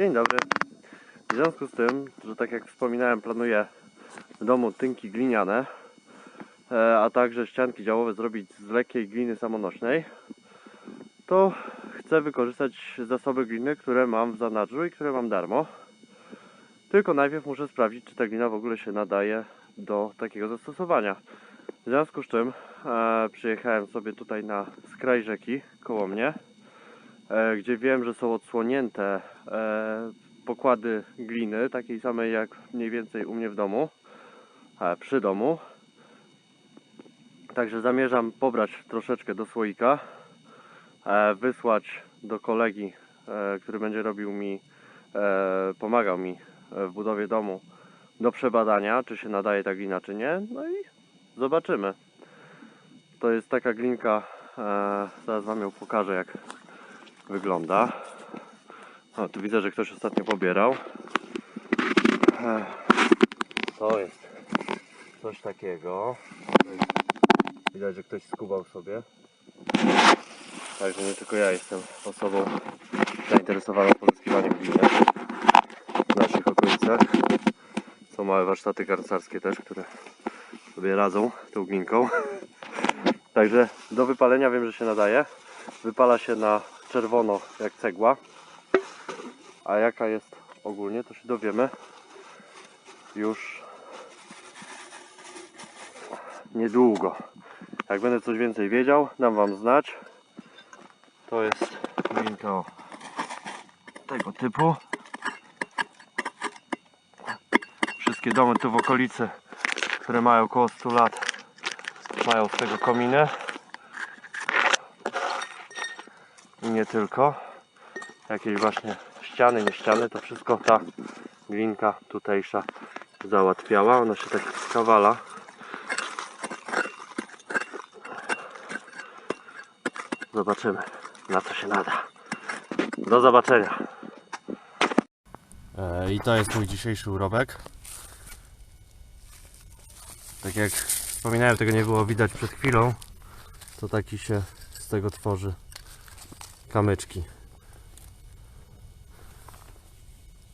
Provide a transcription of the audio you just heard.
Dzień dobry. W związku z tym, że tak jak wspominałem, planuję w domu tynki gliniane, e, a także ścianki działowe zrobić z lekkiej gliny samonośnej, to chcę wykorzystać zasoby gliny, które mam w zanadrzu i które mam darmo. Tylko najpierw muszę sprawdzić, czy ta glina w ogóle się nadaje do takiego zastosowania. W związku z czym e, przyjechałem sobie tutaj na skraj rzeki koło mnie, gdzie wiem, że są odsłonięte e, pokłady gliny, takiej samej jak mniej więcej u mnie w domu, e, przy domu. Także zamierzam pobrać troszeczkę do słoika, e, wysłać do kolegi, e, który będzie robił mi, e, pomagał mi e, w budowie domu do przebadania, czy się nadaje ta glina, czy nie. No i zobaczymy. To jest taka glinka, e, zaraz Wam ją pokażę, jak wygląda. O, tu widzę, że ktoś ostatnio pobierał. To jest coś takiego. Widać, że ktoś skubał sobie. Także nie tylko ja jestem osobą zainteresowaną pozyskiwaniem gliny w naszych okolicach. Są małe warsztaty karcarskie też, które sobie radzą tą glinką. Także do wypalenia wiem, że się nadaje. Wypala się na czerwono jak cegła. A jaka jest ogólnie, to się dowiemy już niedługo. Jak będę coś więcej wiedział, dam Wam znać. To jest glinka o tego typu. Wszystkie domy tu w okolicy, które mają około 100 lat, mają z tego kominy. I nie tylko. Jakieś właśnie ściany, nie ściany, to wszystko ta glinka tutejsza załatwiała. Ona się tak skawala. Zobaczymy, na co się nada. Do zobaczenia. E, I to jest mój dzisiejszy urobek. Tak jak wspominałem, tego nie było widać przed chwilą. To taki się z tego tworzy kamyczki.